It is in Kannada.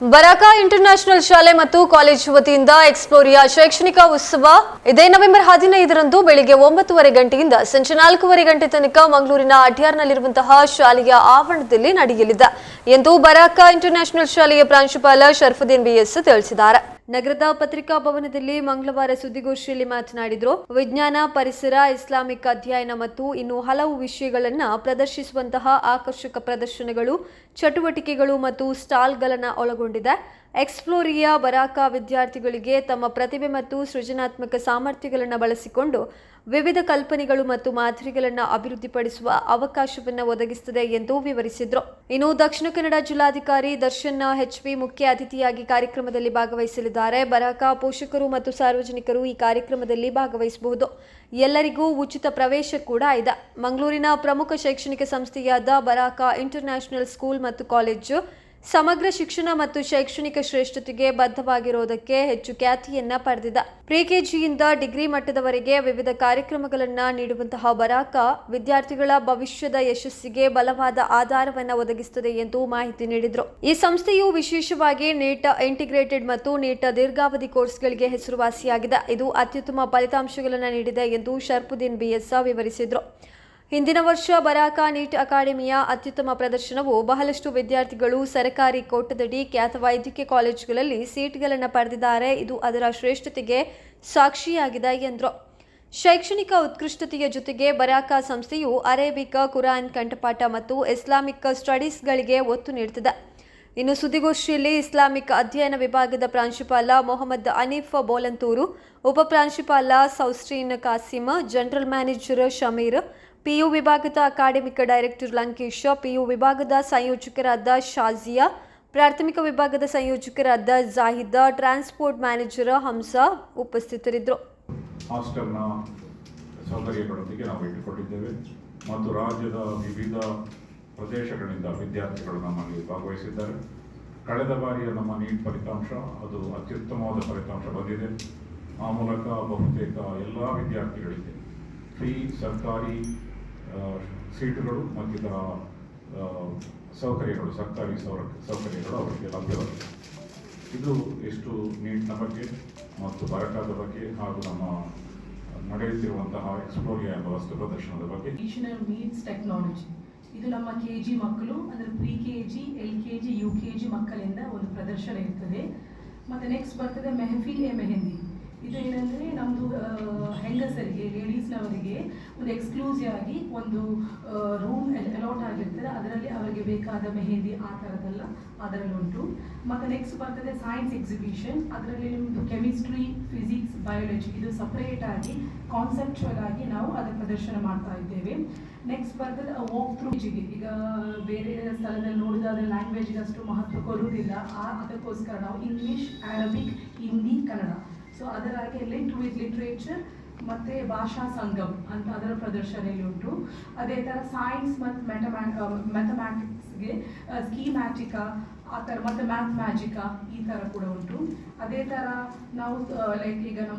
ಬರಾಕ ಇಂಟರ್ನ್ಯಾಷನಲ್ ಶಾಲೆ ಮತ್ತು ಕಾಲೇಜ್ ವತಿಯಿಂದ ಎಕ್ಸ್ಪ್ಲೋರಿಯಾ ಶೈಕ್ಷಣಿಕ ಉತ್ಸವ ಇದೇ ನವೆಂಬರ್ ಹದಿನೈದರಂದು ಬೆಳಿಗ್ಗೆ ಒಂಬತ್ತುವರೆ ಗಂಟೆಯಿಂದ ಸಂಜೆ ನಾಲ್ಕೂವರೆ ಗಂಟೆ ತನಕ ಮಂಗಳೂರಿನ ಅಡ್ಯಾರ್ನಲ್ಲಿರುವಂತಹ ಶಾಲೆಯ ಆವರಣದಲ್ಲಿ ನಡೆಯಲಿದೆ ಎಂದು ಬರಾಕಾ ಇಂಟರ್ನ್ಯಾಷನಲ್ ಶಾಲೆಯ ಪ್ರಾಂಶುಪಾಲ ಶರ್ಫುದ್ದೀನ್ ಬಿಎಸ್ ತಿಳಿಸಿದ್ದಾರೆ. ನಗರದ ಪತ್ರಿಕಾ ಭವನದಲ್ಲಿ ಮಂಗಳವಾರ ಸುದ್ದಿಗೋಷ್ಠಿಯಲ್ಲಿ ಮಾತನಾಡಿದರು, ವಿಜ್ಞಾನ, ಪರಿಸರ, ಇಸ್ಲಾಮಿಕ್ ಅಧ್ಯಯನ ಮತ್ತು ಇನ್ನು ಹಲವು ವಿಷಯಗಳನ್ನು ಪ್ರದರ್ಶಿಸುವಂತಹ ಆಕರ್ಷಕ ಪ್ರದರ್ಶನಗಳು, ಚಟುವಟಿಕೆಗಳು ಮತ್ತು ಸ್ಟಾಲ್ಗಳನ್ನು ಒಳಗೊಂಡಿದೆ. ಎಕ್ಸ್ಪ್ಲೋರಿಯಾ ಬರಾಕ ವಿದ್ಯಾರ್ಥಿಗಳಿಗೆ ತಮ್ಮ ಪ್ರತಿಭೆ ಮತ್ತು ಸೃಜನಾತ್ಮಕ ಸಾಮರ್ಥ್ಯಗಳನ್ನು ಬಳಸಿಕೊಂಡು ವಿವಿಧ ಕಲ್ಪನೆಗಳು ಮತ್ತು ಮಾದರಿಗಳನ್ನು ಅಭಿವೃದ್ಧಿಪಡಿಸುವ ಅವಕಾಶವನ್ನು ಒದಗಿಸುತ್ತದೆ ಎಂದು ವಿವರಿಸಿದರು. ಇನ್ನು ದಕ್ಷಿಣ ಕನ್ನಡ ಜಿಲ್ಲಾಧಿಕಾರಿ ದರ್ಶನ್ ಎಚ್ಪಿ ಮುಖ್ಯ ಅತಿಥಿಯಾಗಿ ಕಾರ್ಯಕ್ರಮದಲ್ಲಿ ಭಾಗವಹಿಸಲಿದ್ದಾರೆ. ಬರಾಕ ಪೋಷಕರು ಮತ್ತು ಸಾರ್ವಜನಿಕರು ಈ ಕಾರ್ಯಕ್ರಮದಲ್ಲಿ ಭಾಗವಹಿಸಬಹುದು. ಎಲ್ಲರಿಗೂ ಉಚಿತ ಪ್ರವೇಶ ಕೂಡ ಇದೆ. ಮಂಗಳೂರಿನ ಪ್ರಮುಖ ಶೈಕ್ಷಣಿಕ ಸಂಸ್ಥೆಯಾದ ಬರಾಕ ಇಂಟರ್ನ್ಯಾಷನಲ್ ಸ್ಕೂಲ್ ಮತ್ತು ಕಾಲೇಜು ಸಮಗ್ರ ಶಿಕ್ಷಣ ಮತ್ತು ಶೈಕ್ಷಣಿಕ ಶ್ರೇಷ್ಠತೆಗೆ ಬದ್ಧವಾಗಿರುವುದಕ್ಕೆ ಹೆಚ್ಚು ಖ್ಯಾತಿಯನ್ನ ಪಡೆದಿದೆ. ಪ್ರಿಕೆಜಿಯಿಂದ ಡಿಗ್ರಿ ಮಟ್ಟದವರೆಗೆ ವಿವಿಧ ಕಾರ್ಯಕ್ರಮಗಳನ್ನು ನೀಡುವಂತಹ ಬರಾಕ ವಿದ್ಯಾರ್ಥಿಗಳ ಭವಿಷ್ಯದ ಯಶಸ್ಸಿಗೆ ಬಲವಾದ ಆಧಾರವನ್ನು ಒದಗಿಸುತ್ತದೆ ಎಂದು ಮಾಹಿತಿ ನೀಡಿದರು. ಈ ಸಂಸ್ಥೆಯು ವಿಶೇಷವಾಗಿ ನೀಟ್ ಇಂಟಿಗ್ರೇಟೆಡ್ ಮತ್ತು ನೀಟ್ ದೀರ್ಘಾವಧಿ ಕೋರ್ಸ್ಗಳಿಗೆ ಹೆಸರುವಾಸಿಯಾಗಿದೆ. ಇದು ಅತ್ಯುತ್ತಮ ಫಲಿತಾಂಶಗಳನ್ನು ನೀಡಿದೆ ಎಂದು ಶರ್ಪುದ್ದೀನ್ ಬಿಎಸ್ ವಿವರಿಸಿದರು. ಹಿಂದಿನ ವರ್ಷ ಬರಾಕ ನೀಟ್ ಅಕಾಡೆಮಿಯ ಅತ್ಯುತ್ತಮ ಪ್ರದರ್ಶನವು ಬಹಳಷ್ಟು ವಿದ್ಯಾರ್ಥಿಗಳು ಸರ್ಕಾರಿ ಕೋಟದಡಿ ಖ್ಯಾತ ವೈದ್ಯಕೀಯ ಕಾಲೇಜುಗಳಲ್ಲಿ ಸೀಟ್ಗಳನ್ನು ಪಡೆದಿದ್ದಾರೆ. ಇದು ಅದರ ಶ್ರೇಷ್ಠತೆಗೆ ಸಾಕ್ಷಿಯಾಗಿದೆ ಎಂದರು. ಶೈಕ್ಷಣಿಕ ಉತ್ಕೃಷ್ಟತೆಯ ಜೊತೆಗೆ ಬರಾಕ ಸಂಸ್ಥೆಯು ಅರೇಬಿಕ್, ಕುರಾನ್, ಕಂಠಪಾಠ ಮತ್ತು ಇಸ್ಲಾಮಿಕ್ ಸ್ಟಡೀಸ್ಗಳಿಗೆ ಒತ್ತು ನೀಡುತ್ತಿದೆ ಇನ್ನು ಸುದ್ದಿಗೋಷ್ಠಿಯಲ್ಲಿ ಇಸ್ಲಾಮಿಕ್ ಅಧ್ಯಯನ ವಿಭಾಗದ ಪ್ರಾಂಶುಪಾಲ ಮೊಹಮ್ಮದ್ ಅನೀಫ್ ಬೋಲಂತೂರು ಉಪಪ್ರಾಂಶುಪಾಲ ಸೌಸ್ಟ್ರೀನ್ Kasim, general manager Shameer PU ವಿಭಾಗದ ಅಕಾಡೆಮಿಕ್ ಡೈರೆಕ್ಟರ್ ಲಂಕೇಶ, ಪಿಯು ವಿಭಾಗದ ಸಂಯೋಜಕರಾದ ಶಾಜಿಯಾ, ಪ್ರಾಥಮಿಕ ವಿಭಾಗದ ಸಂಯೋಜಕರಾದ ಜಾಹಿದ, ಟ್ರಾನ್ಸ್ಪೋರ್ಟ್ ಮ್ಯಾನೇಜರ್ ಹಂಸ ಉಪಸ್ಥಿತರಿದ್ದರು. ಹಾಸ್ಟೆಲ್ನ ಸೌಕರ್ಯಗಳೊಂದಿಗೆ ನಾವು ಇಟ್ಟುಕೊಂಡಿದ್ದೇವೆ. ಮತ್ತು ರಾಜ್ಯದ ವಿವಿಧ ಪ್ರದೇಶಗಳಿಂದ ವಿದ್ಯಾರ್ಥಿಗಳು ನಮ್ಮಲ್ಲಿ ಭಾಗವಹಿಸಿದ್ದಾರೆ. ಕಳೆದ ಬಾರಿಯ ನಮ್ಮ ನೀಟ್ ಫಲಿತಾಂಶ ಅದು ಅತ್ಯುತ್ತಮವಾದ ಫಲಿತಾಂಶ ಬಂದಿದೆ. ಆ ಮೂಲಕ ಬಹುತೇಕ ಎಲ್ಲ ವಿದ್ಯಾರ್ಥಿಗಳಿಗೆ ಫ್ರೀ ಸರ್ಕಾರಿ ಸೀಟುಗಳು ಮತ್ತಿತರ ಸೌಕರ್ಯಗಳು, ಸರ್ಕಾರಿ ಸೌರ, ಸೌಕರ್ಯಗಳು ಅವರಿಗೆ ಲಭ್ಯವಾಗಿದೆ ಇದು ಎಷ್ಟು ನೀಟ್ನ ಬಗ್ಗೆ ಮತ್ತು ಬರಕಾದ ಬಗ್ಗೆ ಹಾಗೂ ನಮ್ಮ ನಡೆಯುತ್ತಿರುವಂತಹ ಎಕ್ಸ್ಪ್ಲೋರಿಯಾ ಎಂಬ ವಸ್ತು ಪ್ರದರ್ಶನದ ಬಗ್ಗೆ? ಮೀನ್ಸ್ ಟೆಕ್ನಾಲಜಿ ಇದು ನಮ್ಮ ಕೆ ಜಿ ಮಕ್ಕಳು, ಅಂದರೆ pre K G L K G U K G ಮಕ್ಕಳಿಂದ ಒಂದು ಪ್ರದರ್ಶನ ಇರ್ತದೆ. ಮತ್ತು ನೆಕ್ಸ್ಟ್ ಬರ್ತದೆ ಮೆಹಫಿಲ್ ಎ ಮೆಹಂದಿ. ಇದು ಏನಂದರೆ ನಮ್ಮದು ಹೆಂಗಸರಿಗೆ ಲೇಡೀಸ್ನವರಿಗೆ ಒಂದು ಎಕ್ಸ್ಕ್ಲೂಸಿವ್ ಆಗಿ ಒಂದು ರೂಮ್ ಅಲಾಟ್ ಆಗಿರ್ತದೆ. ಅದರಲ್ಲಿ ಅವರಿಗೆ ಬೇಕಾದ ಮೆಹೆಂದಿ ಆ ಥರದ್ದೆಲ್ಲ ಅದರಲ್ಲಿ ಉಂಟು. ಮತ್ತು ನೆಕ್ಸ್ಟ್ ಬರ್ತದೆ ಸೈನ್ಸ್ ಎಕ್ಸಿಬಿಷನ್ ಅದರಲ್ಲಿ ನಿಮ್ಮದು ಕೆಮಿಸ್ಟ್ರಿ ಫಿಸಿಕ್ಸ್ ಬಯಾಲಜಿ ಇದು ಸಪರೇಟ್ ಆಗಿ ಕಾನ್ಸೆಪ್ಚುವಲ್ ಆಗಿ ನಾವು ಅದರ ಪ್ರದರ್ಶನ ಮಾಡ್ತಾ ಇದ್ದೇವೆ. ನೆಕ್ಸ್ಟ್ ಬರ್ತದೆ ವಾಕ್ ಥ್ರೂಜಿಗೆ ಈಗ ಬೇರೆ ಸ್ಥಳದಲ್ಲಿ ನೋಡಿದಾದ್ರೆ ಲ್ಯಾಂಗ್ವೇಜ್ಗೆ ಅಷ್ಟು ಮಹತ್ವ ಕೊಡುವುದಿಲ್ಲ. ಆ, ಅದಕ್ಕೋಸ್ಕರ ನಾವು English Arabic Hindi Kannada so ಅದರ ಹಾಗೆ ಲಿಂಕ್ ವಿತ್ ಲಿಟ್ರೇಚರ್ ಮತ್ತೆ ಭಾಷಾ ಸಂಗಮ್ ಅಂತ ಅದರ ಪ್ರದರ್ಶನ ಇಲ್ಲಿ ಉಂಟು. ಅದೇ ಥರ ಸೈನ್ಸ್ ಮತ್ತು ಮೆಟಮ್ಯಾ ಮೆಥಮ್ಯಾಟಿಕ್ಸ್ಗೆ ಸ್ಕೀಮ್ಯಾಟಿಕಾ ಆ ಥರ ಮತ್ತು ಮ್ಯಾಥ್ ಮ್ಯಾಜಿಕಾ ಈ ಥರ ಕೂಡ ಉಂಟು. ಅದೇ ಥರ ನಾವು ಲೈಕ್ ಈಗ ನಮ್ಮ